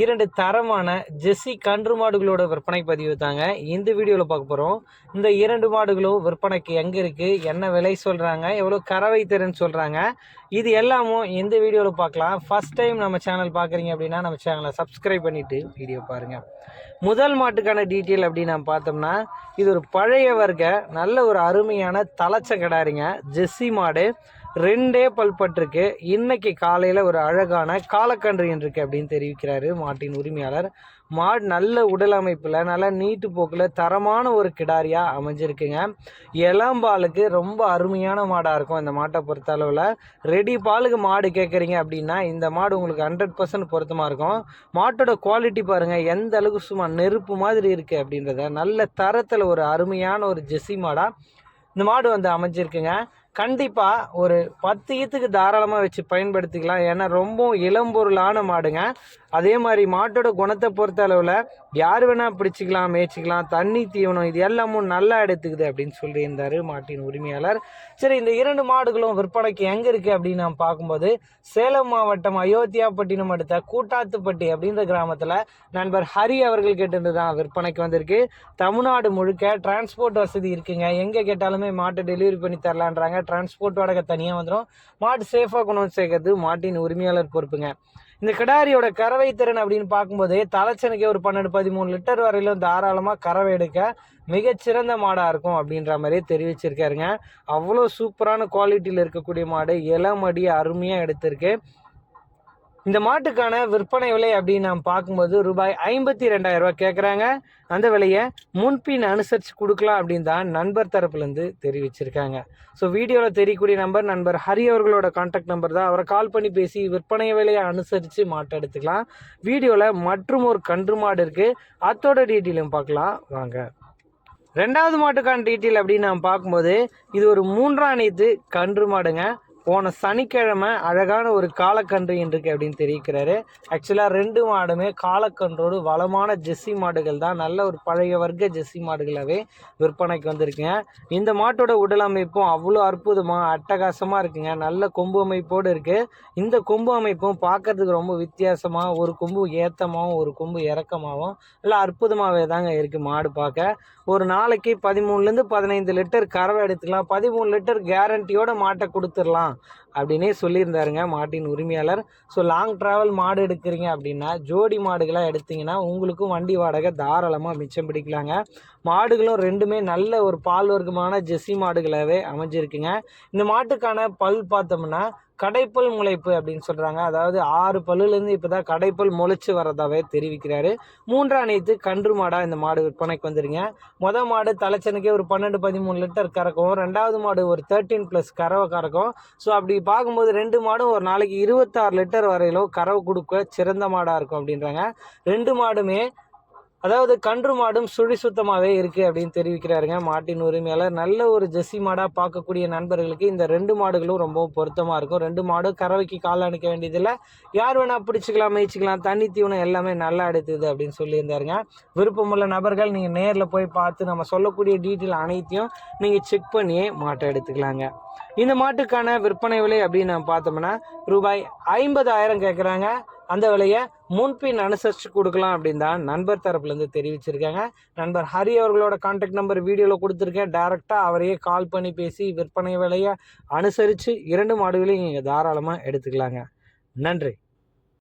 இரண்டு தரமான ஜெர்சி கன்று மாடுகளோட விற்பனை பதிவு தாங்க. இந்த வீடியோவில் பார்க்க போகிறோம் இந்த இரண்டு மாடுகளும் விற்பனைக்கு எங்கே இருக்குது என்ன விலை சொல்கிறாங்க எவ்வளோ கறவை திறன் சொல்கிறாங்க இது எல்லாமும் இந்த வீடியோவில் பார்க்கலாம். ஃபர்ஸ்ட் டைம் நம்ம சேனல் பார்க்குறீங்க அப்படின்னா நம்ம சேனலை சப்ஸ்கிரைப் பண்ணிவிட்டு வீடியோ பாருங்கள் முதல் மாட்டுக்கான டீட்டெயில் அப்படின்னு நம்ம பார்த்தோம்னா இது ஒரு பழைய வர்க்க நல்ல ஒரு அருமையான தலைச்ச கிடாரிங்க ஜெர்சி மாடு. ரெண்டே பல்பட்டிருக்கு. இன்னைக்கு காலையில் ஒரு அழகான காலக்கன்று இருக்கு அப்படின்னு தெரிவிக்கிறாரு மாட்டின் உரிமையாளர். மாடு நல்ல உடல் அமைப்பில் நல்ல நீட்டு போக்கில் தரமான ஒரு கிடாரியாக அமைஞ்சிருக்குங்க. இளம்பாலுக்கு ரொம்ப அருமையான மாடாக இருக்கும் இந்த மாட்டை பொறுத்த அளவில் ரெடி பாலுக்கு மாடு கேட்குறீங்க அப்படின்னா இந்த மாடு உங்களுக்கு ஹண்ட்ரட் பர்சன்ட் பொருத்தமாக இருக்கும். மாட்டோட குவாலிட்டி பாருங்கள் எந்த அளவுக்கு சும்மா நெருப்பு மாதிரி இருக்குது அப்படின்றத நல்ல தரத்தில் ஒரு அருமையான ஒரு ஜெர்சி மாடாக இந்த மாடு வந்து அமைஞ்சிருக்குங்க. கண்டிப்பாக ஒரு பத்து ஈத்துக்கு தாராளமாக வச்சு பயன்படுத்திக்கலாம். ஏன்னா ரொம்பவும் இளம்பொருளான மாடுங்க. அதே மாதிரி மாட்டோட குணத்தை பொறுத்த அளவில் யார் வேணால் பிடிச்சிக்கலாம் மேய்ச்சிக்கலாம் தண்ணி தீவனம் இது எல்லாமும் நல்லா எடுத்துக்குது அப்படின்னு சொல்லியிருந்தார் மாட்டின் உரிமையாளர். சரி இந்த இரண்டு மாடுகளும் விற்பனைக்கு எங்கே இருக்குது அப்படின்னு நாம் பார்க்கும்போது சேலம் மாவட்டம் அயோத்தியாப்பட்டினம் அடுத்த கூட்டாத்துப்பட்டி அப்படின்ற கிராமத்தில் நண்பர் ஹரி அவர்கள் கேட்டிருந்து தான் விற்பனைக்கு வந்திருக்கு. தமிழ்நாடு முழுக்க டிரான்ஸ்போர்ட் வசதி இருக்குங்க. எங்கே கேட்டாலுமே மாட்டை டெலிவரி பண்ணி தரலான்றாங்க. டிரான்ஸ்போர்ட் வாடகை தனியாக வந்துடும் மாட்டு சேஃபாக கொண்டு வந்து சேர்க்கறது மாட்டின் உரிமையாளர் பொறுப்புங்க. இந்த கிடாரியோட கறவை திறன் அப்படின்னு பார்க்கும்போது தலைச்சனுக்கே ஒரு பன்னெண்டு பதிமூணு லிட்டர் வரையிலும் தாராளமாக கறவை எடுக்க மிகச்சிறந்த மாடாக இருக்கும் அப்படின்ற மாதிரியே தெரிவிச்சிருக்காருங்க. அவ்வளோ சூப்பரான குவாலிட்டியில் இருக்கக்கூடிய மாடு. இளமடி அருமையாக எடுத்திருக்கு. இந்த மாட்டுக்கான விற்பனை விலை அப்படின்னு நாம் பார்க்கும்போது ரூபாய் ஐம்பத்தி ரெண்டாயிரம் ரூபாய் கேட்குறாங்க அந்த விலையை முன்பின் அனுசரித்து கொடுக்கலாம் அப்படின்னு தான் நண்பர் தரப்புலேருந்து தெரிவிச்சிருக்காங்க. ஸோ வீடியோவில் தெரியக்கூடிய நம்பர் நண்பர் ஹரி அவர்களோட கான்டாக்ட் நம்பர் தான். அவரை கால் பண்ணி பேசி விற்பனை விலையை அனுசரித்து மாட்டை எடுத்துக்கலாம். வீடியோவில் மற்றும் ஒரு கன்று மாடு இருக்குது அதோட டீட்டெயிலும் பார்க்கலாம். வாங்க. ரெண்டாவது மாட்டுக்கான டீட்டெயில் அப்படின்னு நாம் பார்க்கும்போது இது ஒரு மூன்றாம் நீத்து கன்று மாடுங்க. போன சனிக்கிழமை அழகான ஒரு காலக்கன்று இன்றைக்கு அப்படின்னு தெரிவிக்கிறாரு. ஆக்சுவலாக ரெண்டு மாடுமே காலக்கன்றோடு வளமான ஜெஸ்ஸி மாடுகள் தான். நல்ல ஒரு பழைய வர்க்க ஜெஸ்ஸி மாடுகளாகவே விற்பனைக்கு வந்திருக்குங்க. இந்த மாட்டோட உடல் அமைப்பும் அவ்வளோ அற்புதமாக அட்டகாசமாக இருக்குங்க. நல்ல கொம்பு அமைப்போடு இருக்குது இந்த கொம்பு அமைப்பும் பார்க்கறதுக்கு ரொம்ப வித்தியாசமாக ஒரு கொம்பு ஏத்தமாகவும் ஒரு கொம்பு இறக்கமாகவும் நல்லா அற்புதமாகவே தாங்க இருக்குது மாடு பார்க்க. ஒரு நாளைக்கு பதிமூணுலேருந்து பதினைந்து லிட்டர் கறவை எடுத்துக்கலாம். பதிமூணு லிட்டர் கேரண்டியோட மாட்டை கொடுத்துடலாம். அப்படின்னே சொல்லியிருந்தாருங்க மாட்டின் உரிமையாளர். ஸோ லாங் ட்ராவல் மாடு எடுக்கிறீங்க அப்படின்னா ஜோடி மாடுகளாக எடுத்தீங்கன்னா உங்களுக்கும் வண்டி வாடகை தாராளமாக மிச்சம் பிடிக்கலாங்க. மாடுகளும் ரெண்டுமே நல்ல ஒரு பால் வர்க்கமான ஜெர்சி மாடுகளாகவே அமைஞ்சிருக்குங்க. இந்த மாட்டுக்கான பல் பார்த்தோம்னா கடைப்பல் முளைப்பு அப்படின்னு சொல்கிறாங்க அதாவது ஆறு பல்லுலேருந்து இப்போ தான் கடைப்பல் முளைச்சி வரதாவே தெரிவிக்கிறாரு. மூன்றாம் நேற்று கன்று மாடாக இந்த மாடு விற்பனைக்கு வந்துருங்க. மொதல் மாடு தலைச்சனுக்கே ஒரு பன்னெண்டு பதிமூணு லிட்டர் கறக்கும். ரெண்டாவது மாடு ஒரு தேர்ட்டீன் ப்ளஸ் கறவை கறக்கும். ஸோ அப்படி பார்க்கும்போது ரெண்டு மாடும் ஒரு நாளைக்கு இருபத்தாறு லிட்டர் வரையிலும் கறவை கொடுக்க சிறந்த மாடாக இருக்கும் அப்படின்றாங்க. ரெண்டு மாடுமே அதாவது கன்று மாடும் சுழி சுத்தமாகவே இருக்குது அப்படின்னு தெரிவிக்கிறாருங்க. மாட்டின் உரிமையாளர் நல்ல ஒரு ஜெர்சி மாடாக பார்க்கக்கூடிய நண்பர்களுக்கு இந்த ரெண்டு மாடுகளும் ரொம்ப பொருத்தமாக இருக்கும். ரெண்டு மாடும் கறவைக்கு கால் அணிக்க வேண்டியதில்லை. யார் வேணால் பிடிச்சிக்கலாம் மேய்ச்சிக்கலாம் தண்ணி தீவனம் எல்லாமே நல்லா எடுத்துது அப்படின்னு சொல்லியிருந்தாருங்க. விருப்பமுள்ள நபர்கள் நீங்கள் நேரில் போய் பார்த்து நம்ம சொல்லக்கூடிய டீட்டெயில் அனைத்தையும் நீங்கள் செக் பண்ணியே மாட்டை எடுத்துக்கலாங்க. இந்த மாட்டுக்கான விற்பனை விலை அப்படின்னு நம்ம பார்த்தோம்னா ரூபாய் ஐம்பதாயிரம் கேட்குறாங்க அந்த விலையை முன்பின் அனுசரித்து கொடுக்கலாம் அப்படின்னு தான் நண்பர் தரப்புலேருந்து தெரிவிச்சிருக்காங்க. நண்பர் ஹரி அவர்களோட கான்டாக்ட் நம்பர் வீடியோவில் கொடுத்துருக்கேன். டேரெக்டாக அவரையே கால் பண்ணி பேசி விற்பனை விலையை அனுசரித்து இரண்டு மாடுகளையும் நீங்கள் தாராளமாக எடுத்துக்கலாங்க. நன்றி.